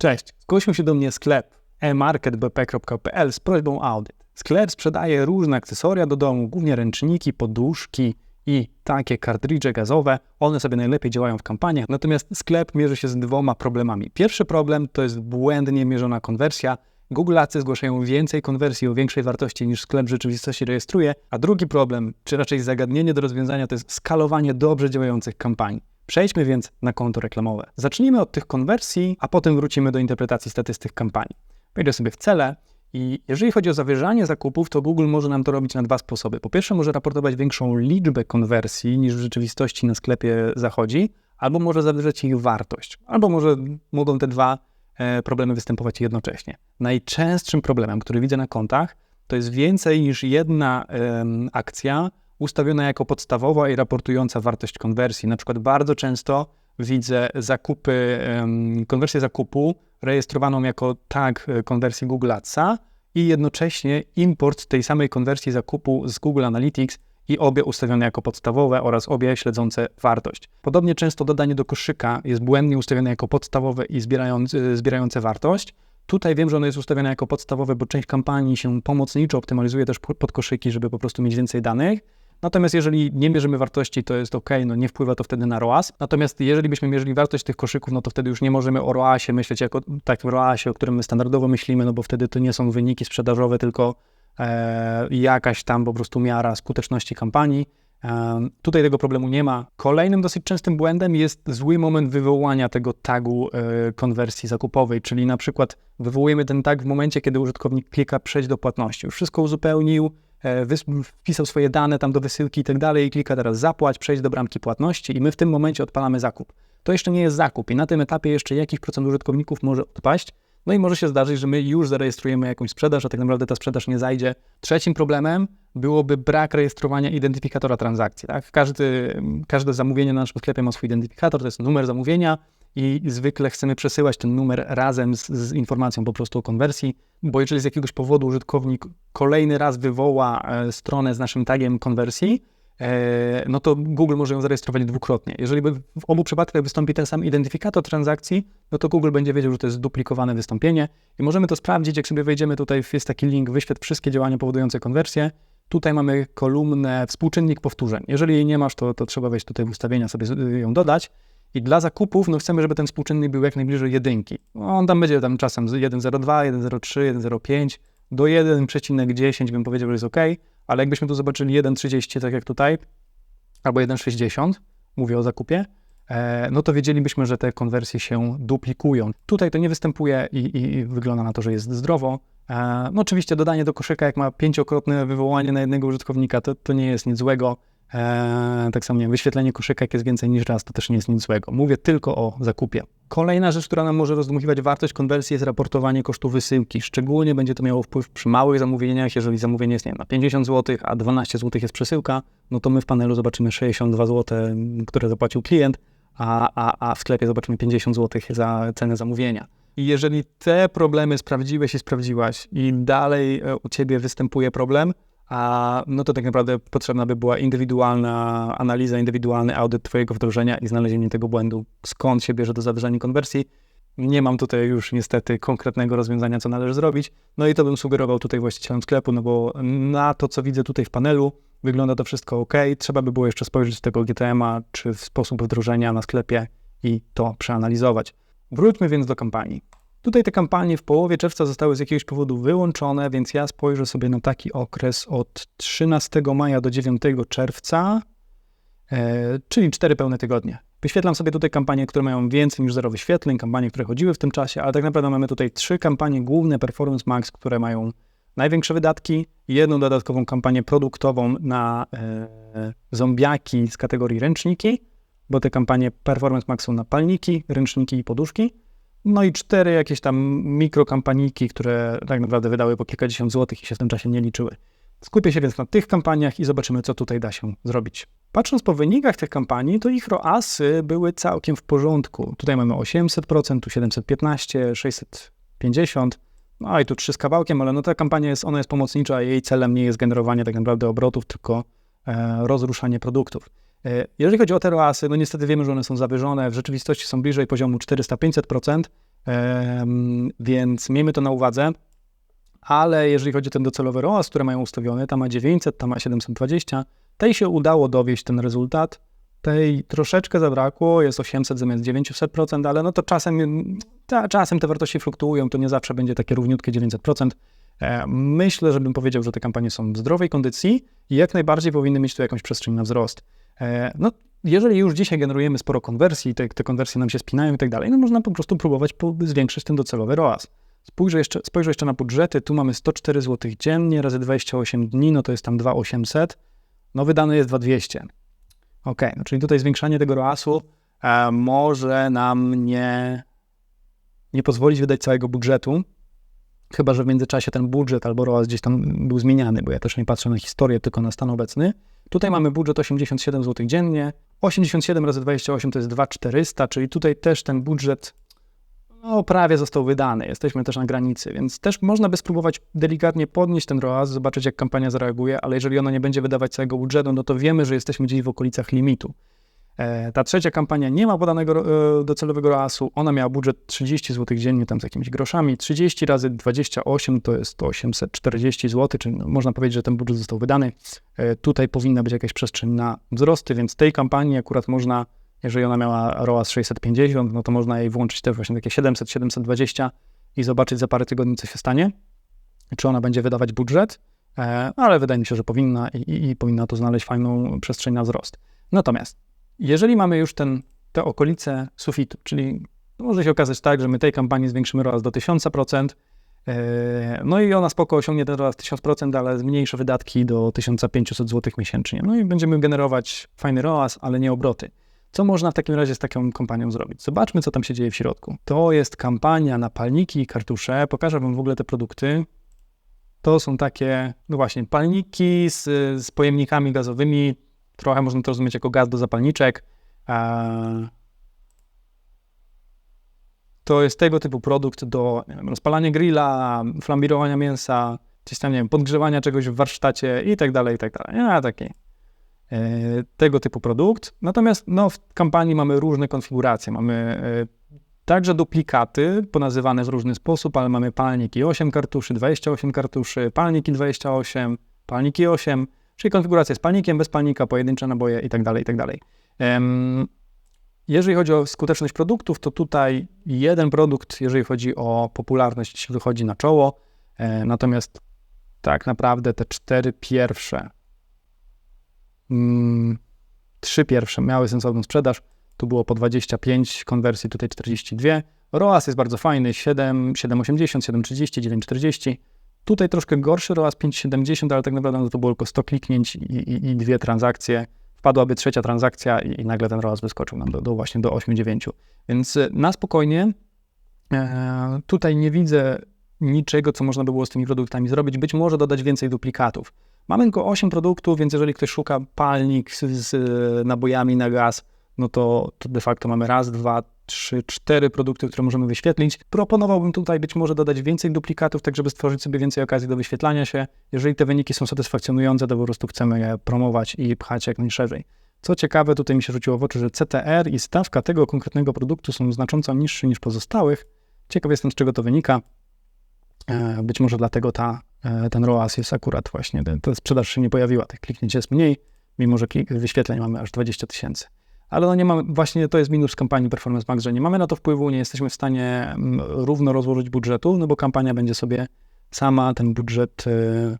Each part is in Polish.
Cześć, zgłosił się do mnie sklep emarketbp.pl z prośbą audyt. Sklep sprzedaje różne akcesoria do domu, głównie ręczniki, poduszki i takie kartridże gazowe. One sobie najlepiej działają w kampaniach, natomiast sklep mierzy się z dwoma problemami. Pierwszy problem to jest błędnie mierzona konwersja. Google Adsy zgłaszają więcej konwersji o większej wartości niż sklep w rzeczywistości rejestruje, a drugi problem, czy raczej zagadnienie do rozwiązania, to jest skalowanie dobrze działających kampanii. Przejdźmy więc na konto reklamowe. Zacznijmy od tych konwersji, a potem wrócimy do interpretacji statystyk kampanii. Wejdę sobie w cele i jeżeli chodzi o zawyżanie zakupów, to Google może nam to robić na dwa sposoby. Po pierwsze, może raportować większą liczbę konwersji niż w rzeczywistości na sklepie zachodzi, albo może zawyżać ich wartość, albo może mogą te dwa e, problemy występować jednocześnie. Najczęstszym problemem, który widzę na kontach, to jest więcej niż jedna akcja ustawiona jako podstawowa i raportująca wartość konwersji. Na przykład bardzo często widzę zakupy, konwersję zakupu rejestrowaną jako tag e, konwersji Google Adsa i jednocześnie import tej samej konwersji zakupu z Google Analytics i obie ustawione jako podstawowe oraz obie śledzące wartość. Podobnie często dodanie do koszyka jest błędnie ustawione jako podstawowe i zbierające, zbierające wartość. Tutaj wiem, że ono jest ustawione jako podstawowe, bo część kampanii się pomocniczo optymalizuje też pod koszyki, żeby po prostu mieć więcej danych. Natomiast jeżeli nie mierzymy wartości, to jest ok, no nie wpływa to wtedy na ROAS. Natomiast jeżeli byśmy mierzyli wartość tych koszyków, no to wtedy już nie możemy o ROASie myśleć jako takim ROASie, o którym my standardowo myślimy, no bo wtedy to nie są wyniki sprzedażowe, tylko e, jakaś tam po prostu miara skuteczności kampanii. E, tutaj tego problemu nie ma. Kolejnym dosyć częstym błędem jest zły moment wywołania tego tagu e, konwersji zakupowej, czyli na przykład wywołujemy ten tag w momencie, kiedy użytkownik klika przejść do płatności. Już wszystko uzupełnił, wpisał swoje dane tam do wysyłki i tak dalej i klika teraz zapłać, przejść do bramki płatności i my w tym momencie odpalamy zakup. To jeszcze nie jest zakup i na tym etapie jeszcze jakiś procent użytkowników może odpaść, no i może się zdarzyć, że my już zarejestrujemy jakąś sprzedaż, a tak naprawdę ta sprzedaż nie zajdzie. Trzecim problemem byłoby brak rejestrowania identyfikatora transakcji. Tak? Każdy, każde zamówienie na naszym sklepie ma swój identyfikator, to jest numer zamówienia, i zwykle chcemy przesyłać ten numer razem z, z, informacją po prostu o konwersji, bo jeżeli z jakiegoś powodu użytkownik kolejny raz wywoła e, stronę z naszym tagiem konwersji, e, no to Google może ją zarejestrować dwukrotnie. Jeżeli w obu przypadkach wystąpi ten sam identyfikator transakcji, no to Google będzie wiedział, że to jest zduplikowane wystąpienie i możemy to sprawdzić, jak sobie wejdziemy tutaj, jest taki link, wyświetl wszystkie działania powodujące konwersję. Tutaj mamy kolumnę współczynnik powtórzeń. Jeżeli jej nie masz, to, to trzeba wejść tutaj w ustawienia, sobie ją dodać. I dla zakupów, no chcemy, żeby ten współczynnik był jak najbliżej jedynki. No, on tam będzie tam czasem 1,02, 1,03, 1,05 do 1,10 bym powiedział, że jest ok, ale jakbyśmy tu zobaczyli 1,30, tak jak tutaj, albo 1,60, mówię o zakupie, e, no to wiedzielibyśmy, że te konwersje się duplikują. Tutaj to nie występuje i, i, wygląda na to, że jest zdrowo. E, no oczywiście dodanie do koszyka, jak ma pięciokrotne wywołanie na jednego użytkownika, to, to nie jest nic złego. Eee, tak samo nie wyświetlenie koszyka, jak jest więcej niż raz, to też nie jest nic złego. Mówię tylko o zakupie. Kolejna rzecz, która nam może rozdmuchiwać wartość konwersji, jest raportowanie kosztu wysyłki. Szczególnie będzie to miało wpływ przy małych zamówieniach. Jeżeli zamówienie jest nie na 50 zł, a 12 zł jest przesyłka, no to my w panelu zobaczymy 62 zł, które zapłacił klient, a, a, a w sklepie zobaczymy 50 zł za cenę zamówienia. I jeżeli te problemy sprawdziłeś i sprawdziłaś i dalej e, u Ciebie występuje problem, a no to tak naprawdę potrzebna by była indywidualna analiza, indywidualny audyt Twojego wdrożenia i znalezienie tego błędu, skąd się bierze to zawyżanie konwersji. Nie mam tutaj już niestety konkretnego rozwiązania, co należy zrobić. No i to bym sugerował tutaj właścicielom sklepu, no bo na to, co widzę tutaj w panelu, wygląda to wszystko ok. Trzeba by było jeszcze spojrzeć tego GTM-a, czy w sposób wdrożenia na sklepie i to przeanalizować. Wróćmy więc do kampanii. Tutaj te kampanie w połowie czerwca zostały z jakiegoś powodu wyłączone, więc ja spojrzę sobie na taki okres od 13 maja do 9 czerwca, e, czyli 4 pełne tygodnie. Wyświetlam sobie tutaj kampanie, które mają więcej niż zero wyświetleń, kampanie, które chodziły w tym czasie, ale tak naprawdę mamy tutaj trzy kampanie główne Performance Max, które mają największe wydatki, jedną dodatkową kampanię produktową na e, zombiaki z kategorii ręczniki, bo te kampanie Performance Max są na palniki, ręczniki i poduszki. No i cztery jakieś tam mikrokampaniki, które tak naprawdę wydały po kilkadziesiąt złotych i się w tym czasie nie liczyły. Skupię się więc na tych kampaniach i zobaczymy, co tutaj da się zrobić. Patrząc po wynikach tych kampanii, to ich ROASy były całkiem w porządku. Tutaj mamy 800%, tu 715, 650, no i tu trzy z kawałkiem, ale no ta kampania jest, ona jest pomocnicza, jej celem nie jest generowanie tak naprawdę obrotów, tylko e, rozruszanie produktów. E, jeżeli chodzi o te ROASy, no niestety wiemy, że one są zawyżone, w rzeczywistości są bliżej poziomu 400-500%, Em, więc miejmy to na uwadze. Ale jeżeli chodzi o ten docelowy ROAS, które mają ustawione, tam ma 900, tam ma 720, tej się udało dowieść ten rezultat. Tej troszeczkę zabrakło, jest 800 zamiast 900%, ale no to czasem, ta, czasem te wartości fluktuują, to nie zawsze będzie takie równiutkie 900%. E, Myślę, żebym powiedział, że te kampanie są w zdrowej kondycji i jak najbardziej powinny mieć tu jakąś przestrzeń na wzrost. E, No, jeżeli już dzisiaj generujemy sporo konwersji, te, te konwersje nam się spinają i tak dalej, no można po prostu próbować zwiększyć ten docelowy ROAS. Spojrzę jeszcze, spojrzę jeszcze na budżety, tu mamy 104 zł dziennie razy 28 dni, no to jest tam 2800, no wydane jest 2200. Ok, no czyli tutaj zwiększanie tego ROAS-u e, może nam nie, nie pozwolić wydać całego budżetu, chyba że w międzyczasie ten budżet albo ROAS gdzieś tam był zmieniany, bo ja też nie patrzę na historię, tylko na stan obecny. Tutaj mamy budżet 87 zł dziennie, 87 razy 28 to jest 2400, czyli tutaj też ten budżet no, prawie został wydany. Jesteśmy też na granicy, więc też można by spróbować delikatnie podnieść ten ROAS, zobaczyć jak kampania zareaguje, ale jeżeli ona nie będzie wydawać całego budżetu, no to wiemy, że jesteśmy gdzieś w okolicach limitu. E, Ta trzecia kampania nie ma podanego e, docelowego ROAS-u, ona miała budżet 30 zł dziennie, tam z jakimiś groszami. 30 razy 28 to jest 840 zł, czyli no, można powiedzieć, że ten budżet został wydany. E, Tutaj powinna być jakaś przestrzeń na wzrosty, więc tej kampanii akurat można, jeżeli ona miała ROAS 650, no to można jej włączyć też właśnie takie 700, 720 i zobaczyć za parę tygodni, co się stanie. Czy ona będzie wydawać budżet, ale wydaje mi się, że powinna i, i, i powinna tu znaleźć fajną przestrzeń na wzrost. Natomiast jeżeli mamy już ten, te okolice sufitu, czyli może się okazać tak, że my tej kampanii zwiększymy ROAS do 1000%, e, no i ona spoko osiągnie ten ROAS 1000%, ale zmniejszy wydatki do 1500 zł miesięcznie. No i będziemy generować fajny ROAS, ale nie obroty. Co można w takim razie z taką kampanią zrobić? Zobaczmy, co tam się dzieje w środku. To jest kampania na palniki i kartusze. Pokażę Wam w ogóle te produkty. To są takie, no właśnie, palniki z, z pojemnikami gazowymi. Trochę można to rozumieć jako gaz do zapalniczek. To jest tego typu produkt do wiem, rozpalania grilla, flambirowania mięsa, gdzieś tam, nie wiem, podgrzewania czegoś w warsztacie i tak dalej, i tak dalej. Ja, taki e, tego typu produkt. Natomiast no, w kampanii mamy różne konfiguracje. Mamy e, także duplikaty, ponazywane w różny sposób, ale mamy palniki 8 kartuszy, 28 kartuszy, palniki 28, palniki 8, czyli konfiguracja z palnikiem, bez palnika, pojedyncze naboje i tak dalej, i tak Jeżeli chodzi o skuteczność produktów, to tutaj jeden produkt, jeżeli chodzi o popularność, wychodzi na czoło, e, natomiast tak naprawdę te cztery pierwsze, mm, trzy pierwsze miały sensowną sprzedaż, tu było po 25 konwersji, tutaj 42. ROAS jest bardzo fajny, 7, 7,80, 7,30, 9,40. Tutaj troszkę gorszy ROAS 5,70, ale tak naprawdę no to było tylko 100 kliknięć i, i, i dwie transakcje. Wpadłaby trzecia transakcja i, i nagle ten ROAS wyskoczył nam do, do właśnie do 8,9. Więc e, na spokojnie e, tutaj nie widzę niczego, co można by było z tymi produktami zrobić. Być może dodać więcej duplikatów. Mamy tylko 8 produktów, więc jeżeli ktoś szuka palnik z, z e, nabojami na gaz, no to, to de facto mamy raz, dwa, trzy, cztery produkty, które możemy wyświetlić. Proponowałbym tutaj być może dodać więcej duplikatów, tak żeby stworzyć sobie więcej okazji do wyświetlania się. Jeżeli te wyniki są satysfakcjonujące, to po prostu chcemy je promować i pchać jak najszerzej. Co ciekawe, tutaj mi się rzuciło w oczy, że CTR i stawka tego konkretnego produktu są znacząco niższe niż pozostałych. Ciekaw jestem, z czego to wynika. E, Być może dlatego ta, e, ten ROAS jest akurat właśnie, ta sprzedaż się nie pojawiła, tych kliknięć jest mniej, mimo że wyświetleń mamy aż 20 tysięcy. Ale no nie mamy, właśnie to jest minus kampanii Performance Max, że nie mamy na to wpływu, nie jesteśmy w stanie mm, równo rozłożyć budżetu, no bo kampania będzie sobie sama ten budżet y,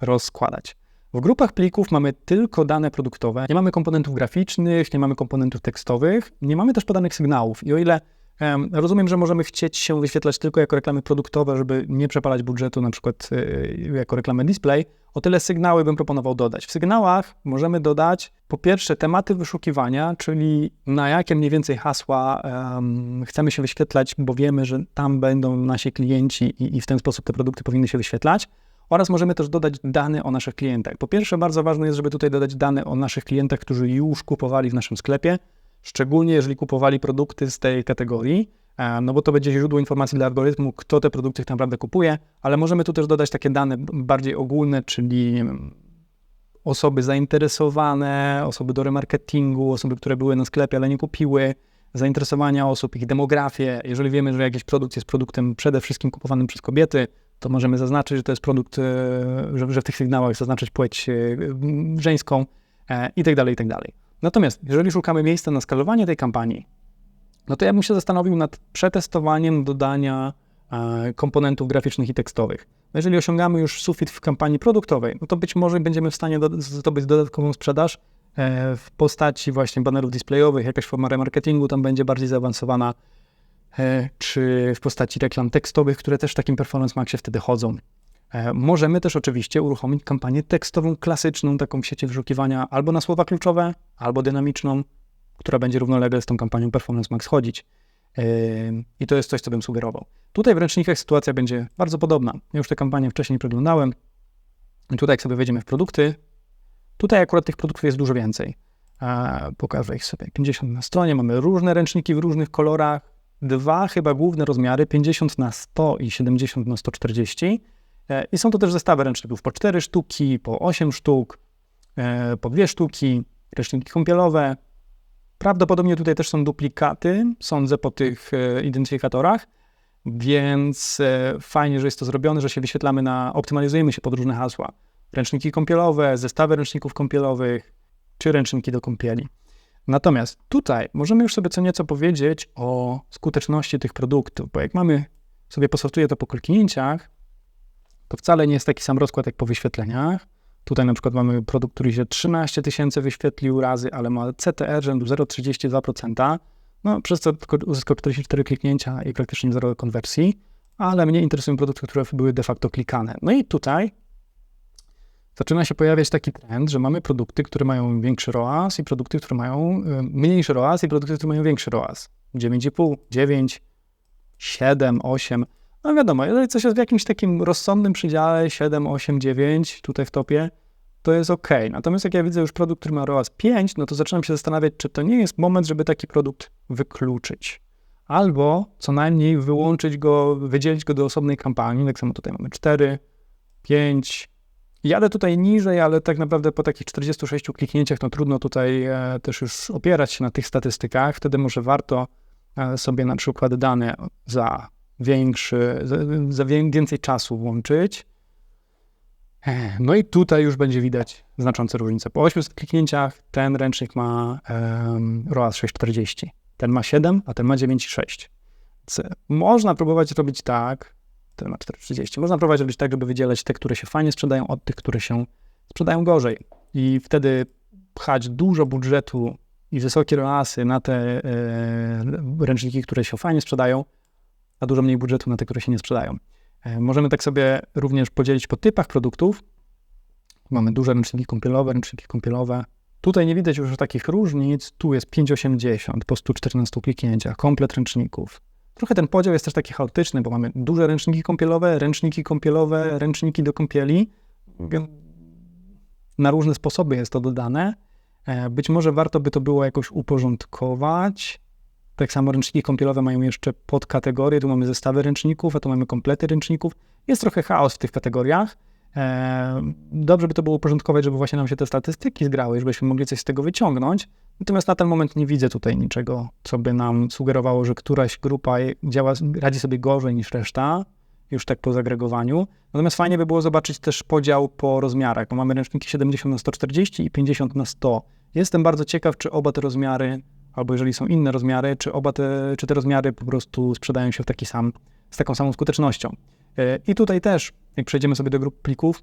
rozkładać. W grupach plików mamy tylko dane produktowe, nie mamy komponentów graficznych, nie mamy komponentów tekstowych, nie mamy też podanych sygnałów. I o ile rozumiem, że możemy chcieć się wyświetlać tylko jako reklamy produktowe, żeby nie przepalać budżetu, na przykład y, jako reklamę display, o tyle sygnały bym proponował dodać. W sygnałach możemy dodać po pierwsze tematy wyszukiwania, czyli na jakie mniej więcej hasła em, chcemy się wyświetlać, bo wiemy, że tam będą nasi klienci i, i w ten sposób te produkty powinny się wyświetlać. Oraz możemy też dodać dane o naszych klientach. Po pierwsze, bardzo ważne jest, żeby tutaj dodać dane o naszych klientach, którzy już kupowali w naszym sklepie, szczególnie jeżeli kupowali produkty z tej kategorii, e, no bo to będzie źródło informacji dla algorytmu, kto te produkty tak naprawdę kupuje, ale możemy tu też dodać takie dane bardziej ogólne, czyli wiem, osoby zainteresowane, osoby do remarketingu, osoby, które były na sklepie, ale nie kupiły, zainteresowania osób, ich demografię. Jeżeli wiemy, że jakiś produkt jest produktem przede wszystkim kupowanym przez kobiety, to możemy zaznaczyć, że to jest produkt, e, że, w tych sygnałach zaznaczyć płeć e, żeńską i tak dalej, i tak dalej. Natomiast jeżeli szukamy miejsca na skalowanie tej kampanii, no to ja bym się zastanowił nad przetestowaniem dodania komponentów graficznych i tekstowych. No jeżeli osiągamy już sufit w kampanii produktowej, no to być może będziemy w stanie zdobyć dodatkową sprzedaż w postaci właśnie banerów displayowych, jakaś forma remarketingu tam będzie bardziej zaawansowana, E, czy w postaci reklam tekstowych, które też w takim Performance Maxie wtedy chodzą. E, możemy też oczywiście uruchomić kampanię tekstową klasyczną, taką w sieci wyszukiwania albo na słowa kluczowe, albo dynamiczną, która będzie równolegle z tą kampanią Performance Max chodzić. E, I to jest coś, co bym sugerował. Tutaj w ręcznikach sytuacja będzie bardzo podobna. Ja już tę kampanię wcześniej przeglądałem. Tutaj, jak sobie wejdziemy w produkty, tutaj akurat tych produktów jest dużo więcej. Pokażę ich sobie. 50 na stronie, mamy różne ręczniki w różnych kolorach, dwa chyba główne rozmiary, 50 na 100 i 70 na 140. E, I są to też zestawy ręczników po 4 sztuki, po 8 sztuk, e, po 2 sztuki, ręczniki kąpielowe. Prawdopodobnie tutaj też są duplikaty, sądzę po tych e, identyfikatorach, więc fajnie, że jest to zrobione, że się wyświetlamy na, optymalizujemy się pod różne hasła. Ręczniki kąpielowe, zestawy ręczników kąpielowych, czy ręczniki do kąpieli. Natomiast tutaj możemy już sobie co nieco powiedzieć o skuteczności tych produktów, bo jak mamy sobie posortuję to po kliknięciach, to wcale nie jest taki sam rozkład jak po wyświetleniach. Tutaj na przykład mamy produkt, który się 13 tysięcy wyświetlił razy, ale ma CTR rzędu 0,32%, no przez co uzyskał 44 kliknięcia i praktycznie zero konwersji, ale mnie interesują produkty, które były de facto klikane. No i tutaj zaczyna się pojawiać taki trend, że mamy produkty, które mają większy ROAS i produkty, które mają y, mniejszy ROAS i produkty, które mają większy ROAS. 9,5, 9, 7, 8. No wiadomo, jeżeli coś jest w jakimś takim rozsądnym przedziale 7, 8, 9 tutaj w topie, to jest ok. Natomiast jak ja widzę już produkt, który ma ROAS 5, no to zaczynam się zastanawiać, czy to nie jest moment, żeby taki produkt wykluczyć. Albo co najmniej wyłączyć go, wydzielić go do osobnej kampanii. Tak samo tutaj mamy 4, 5, Jadę tutaj niżej, ale tak naprawdę po takich 46 kliknięciach, no trudno tutaj e, też już opierać się na tych statystykach. Wtedy może warto e, sobie na przykład dane za większy, za, więcej czasu włączyć. No i tutaj już będzie widać znaczące różnice. Po 800 kliknięciach ten ręcznik ma um, ROAS 640. Ten ma 7, a ten ma 9,6. Można próbować robić tak, ten ma 4,30. Można próbować robić tak, żeby wydzielać te, które się fajnie sprzedają od tych, które się sprzedają gorzej. I wtedy pchać dużo budżetu i wysokie roasy na te e, ręczniki, które się fajnie sprzedają, a dużo mniej budżetu na te, które się nie sprzedają. E, możemy tak sobie również podzielić po typach produktów. Mamy duże ręczniki kąpielowe, ręczniki kąpielowe. Tutaj nie widać już takich różnic. Tu jest 5,80 po 114 kliknięciach, komplet ręczników. Trochę ten podział jest też taki chaotyczny, bo mamy duże ręczniki kąpielowe, ręczniki kąpielowe, ręczniki do kąpieli. Na różne sposoby jest to dodane. E, być może warto by to było jakoś uporządkować. Tak samo ręczniki kąpielowe mają jeszcze podkategorie. Tu mamy zestawy ręczników, a tu mamy komplety ręczników. Jest trochę chaos w tych kategoriach. E, dobrze by to było uporządkować, żeby właśnie nam się te statystyki zgrały, żebyśmy mogli coś z tego wyciągnąć. Natomiast na ten moment nie widzę tutaj niczego, co by nam sugerowało, że któraś grupa działa, radzi sobie gorzej niż reszta, już tak po zagregowaniu. Natomiast fajnie by było zobaczyć też podział po rozmiarach, bo mamy ręczniki 70 na 140 i 50 na 100. Jestem bardzo ciekaw, czy oba te rozmiary, albo jeżeli są inne rozmiary, czy oba te, czy te rozmiary po prostu sprzedają się w taki sam, z taką samą skutecznością. E, I tutaj też, jak przejdziemy sobie do grup plików,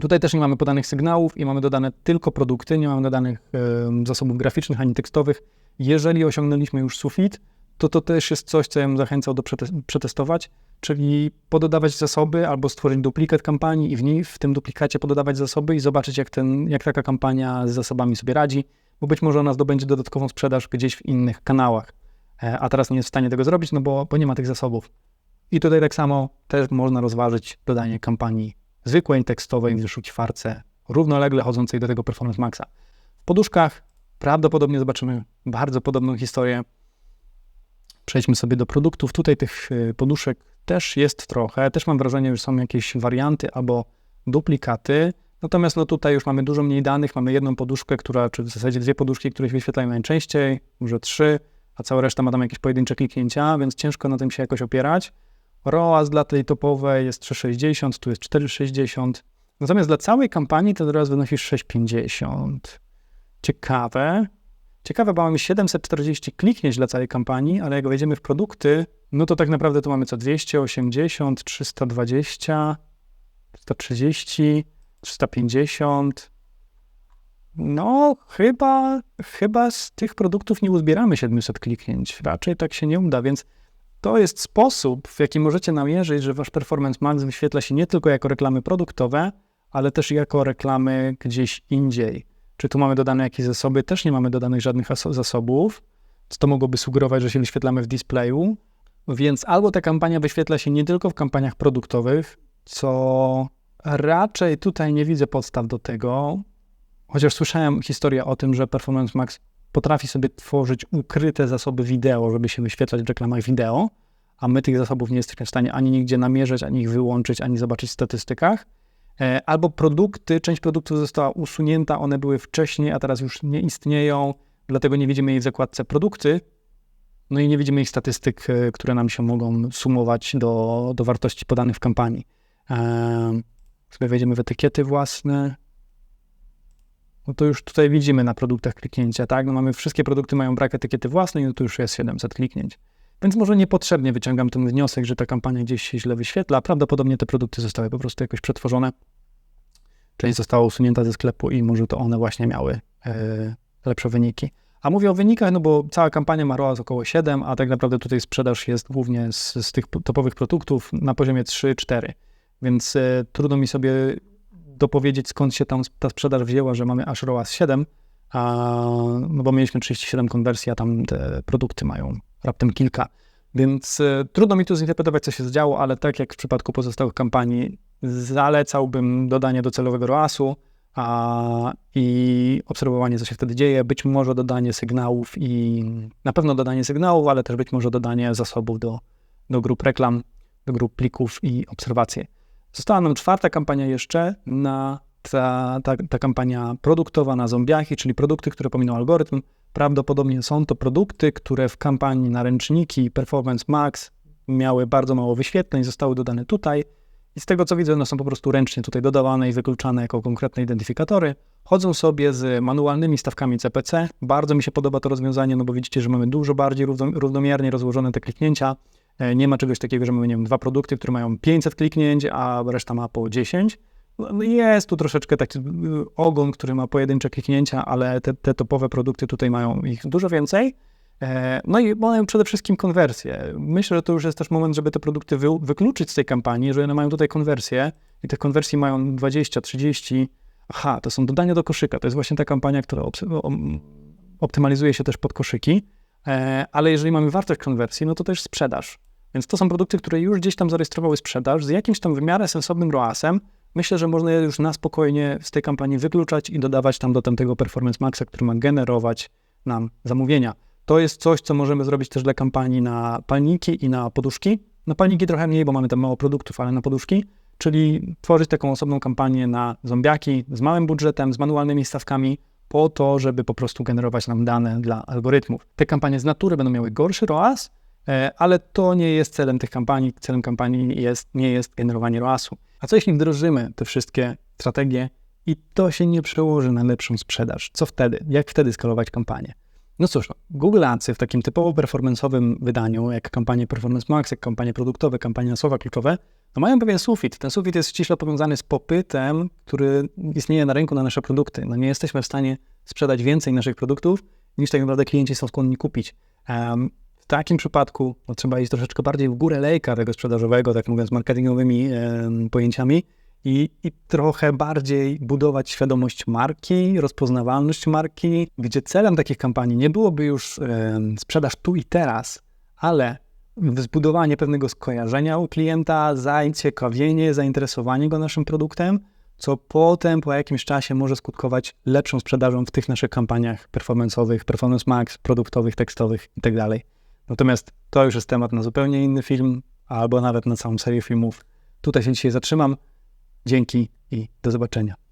Tutaj też nie mamy podanych sygnałów i mamy dodane tylko produkty, nie mamy dodanych e, zasobów graficznych ani tekstowych. Jeżeli osiągnęliśmy już sufit, to to też jest coś, co ja bym zachęcał do przetestować, czyli pododawać zasoby albo stworzyć duplikat kampanii i w niej, w tym duplikacie pododawać zasoby i zobaczyć, jak, ten, jak taka kampania z zasobami sobie radzi, bo być może ona zdobędzie dodatkową sprzedaż gdzieś w innych kanałach, e, a teraz nie jest w stanie tego zrobić, no bo, bo nie ma tych zasobów. I tutaj tak samo też można rozważyć dodanie kampanii zwykłej tekstowej w wyszukiwarce, równolegle chodzącej do tego Performance Maxa. W poduszkach prawdopodobnie zobaczymy bardzo podobną historię. Przejdźmy sobie do produktów. Tutaj tych y, poduszek też jest trochę. Też mam wrażenie, że są jakieś warianty albo duplikaty. Natomiast no tutaj już mamy dużo mniej danych. Mamy jedną poduszkę, która, czy w zasadzie dwie poduszki, które się wyświetlają najczęściej, może trzy. a cała reszta ma tam jakieś pojedyncze kliknięcia, więc ciężko na tym się jakoś opierać. ROAS dla tej topowej jest 3,60, tu jest 4,60. Natomiast dla całej kampanii to teraz wynosi 6,50. Ciekawe. Ciekawe, bo mamy 740 kliknięć dla całej kampanii, ale jak wejdziemy w produkty, no to tak naprawdę tu mamy co 280, 320, 130, 350. No, chyba, chyba z tych produktów nie uzbieramy 700 kliknięć. Raczej tak się nie uda, więc to jest sposób, w jaki możecie namierzyć, że wasz Performance Max wyświetla się nie tylko jako reklamy produktowe, ale też jako reklamy gdzieś indziej. Czy tu mamy dodane jakieś zasoby? Też nie mamy dodanych żadnych zasobów, co to mogłoby sugerować, że się wyświetlamy w displayu. Więc albo ta kampania wyświetla się nie tylko w kampaniach produktowych, co raczej tutaj nie widzę podstaw do tego, chociaż słyszałem historię o tym, że Performance Max potrafi sobie tworzyć ukryte zasoby wideo, żeby się wyświetlać w reklamach wideo, a my tych zasobów nie jesteśmy w stanie ani nigdzie namierzyć, ani ich wyłączyć, ani zobaczyć w statystykach. E, albo produkty, część produktów została usunięta, one były wcześniej, a teraz już nie istnieją, dlatego nie widzimy jej w zakładce produkty, no i nie widzimy ich statystyk, e, które nam się mogą sumować do, do wartości podanych w kampanii. Sobie wejdziemy w etykiety własne, no to już tutaj widzimy na produktach kliknięcia, tak? No mamy wszystkie produkty mają brak etykiety własnej, no to już jest 700 kliknięć. Więc może niepotrzebnie wyciągam ten wniosek, że ta kampania gdzieś się źle wyświetla. Prawdopodobnie te produkty zostały po prostu jakoś przetworzone. Część została usunięta ze sklepu i może to one właśnie miały e, lepsze wyniki. A mówię o wynikach, no bo cała kampania ma ROAS około 7, a tak naprawdę tutaj sprzedaż jest głównie z, z tych topowych produktów na poziomie 3-4. Więc e, trudno mi sobie dopowiedzieć, skąd się tam ta sprzedaż wzięła, że mamy aż ROAS 7, a, no bo mieliśmy 37 konwersji, a tam te produkty mają raptem kilka. Więc e, trudno mi tu zinterpretować, co się zdziało, ale tak jak w przypadku pozostałych kampanii, zalecałbym dodanie docelowego ROAS-u a, i obserwowanie, co się wtedy dzieje. Być może dodanie sygnałów i na pewno dodanie sygnałów, ale też być może dodanie zasobów do, do grup reklam, do grup plików i obserwacje. Została nam czwarta kampania jeszcze na ta, ta, ta kampania produktowa na zombiaki, czyli produkty, które pominą algorytm. Prawdopodobnie są to produkty, które w kampanii na ręczniki Performance Max miały bardzo mało wyświetleń, zostały dodane tutaj. I z tego co widzę, one są po prostu ręcznie tutaj dodawane i wykluczane jako konkretne identyfikatory. Chodzą sobie z manualnymi stawkami CPC. Bardzo mi się podoba to rozwiązanie, no bo widzicie, że mamy dużo bardziej równomiernie rozłożone te kliknięcia. E, nie ma czegoś takiego, że mamy, nie wiem, dwa produkty, które mają 500 kliknięć, a reszta ma po 10. No, no jest tu troszeczkę taki y, ogon, który ma pojedyncze kliknięcia, ale te, te topowe produkty tutaj mają ich dużo więcej. E, no i mają przede wszystkim konwersję. Myślę, że to już jest też moment, żeby te produkty wy, wykluczyć z tej kampanii, że one mają tutaj konwersję i te konwersji mają 20, 30. Aha, to są dodania do koszyka. To jest właśnie ta kampania, która optymalizuje się też pod koszyki. E, ale jeżeli mamy wartość konwersji, no to też sprzedaż. Więc to są produkty, które już gdzieś tam zarejestrowały sprzedaż z jakimś tam w miarę sensownym ROAS-em. Myślę, że można je już na spokojnie z tej kampanii wykluczać i dodawać tam do tamtego Performance Maxa, który ma generować nam zamówienia. To jest coś, co możemy zrobić też dla kampanii na palniki i na poduszki. Na palniki trochę mniej, bo mamy tam mało produktów, ale na poduszki, czyli tworzyć taką osobną kampanię na zombiaki z małym budżetem, z manualnymi stawkami, po to, żeby po prostu generować nam dane dla algorytmów. Te kampanie z natury będą miały gorszy ROAS, ale to nie jest celem tych kampanii. Celem kampanii jest, nie jest generowanie ROASu. A co jeśli wdrożymy te wszystkie strategie i to się nie przełoży na lepszą sprzedaż? Co wtedy? Jak wtedy skalować kampanię? No cóż, Google Adsy w takim typowo performanceowym wydaniu, jak kampanie Performance Max, jak kampanie produktowe, kampanie na słowa kluczowe, no mają pewien sufit. Ten sufit jest ściśle powiązany z popytem, który istnieje na rynku na nasze produkty. No nie jesteśmy w stanie sprzedać więcej naszych produktów, niż tak naprawdę klienci są skłonni kupić. Um, w takim przypadku no, trzeba iść troszeczkę bardziej w górę lejka tego sprzedażowego, tak mówiąc marketingowymi um, pojęciami, i, i trochę bardziej budować świadomość marki, rozpoznawalność marki, gdzie celem takich kampanii nie byłoby już e, sprzedaż tu i teraz, ale zbudowanie pewnego skojarzenia u klienta, zaciekawienie, zainteresowanie go naszym produktem, co potem po jakimś czasie może skutkować lepszą sprzedażą w tych naszych kampaniach performanceowych, performance max, produktowych, tekstowych itd. Natomiast to już jest temat na zupełnie inny film, albo nawet na całą serię filmów. Tutaj się dzisiaj zatrzymam. Dzięki i do zobaczenia.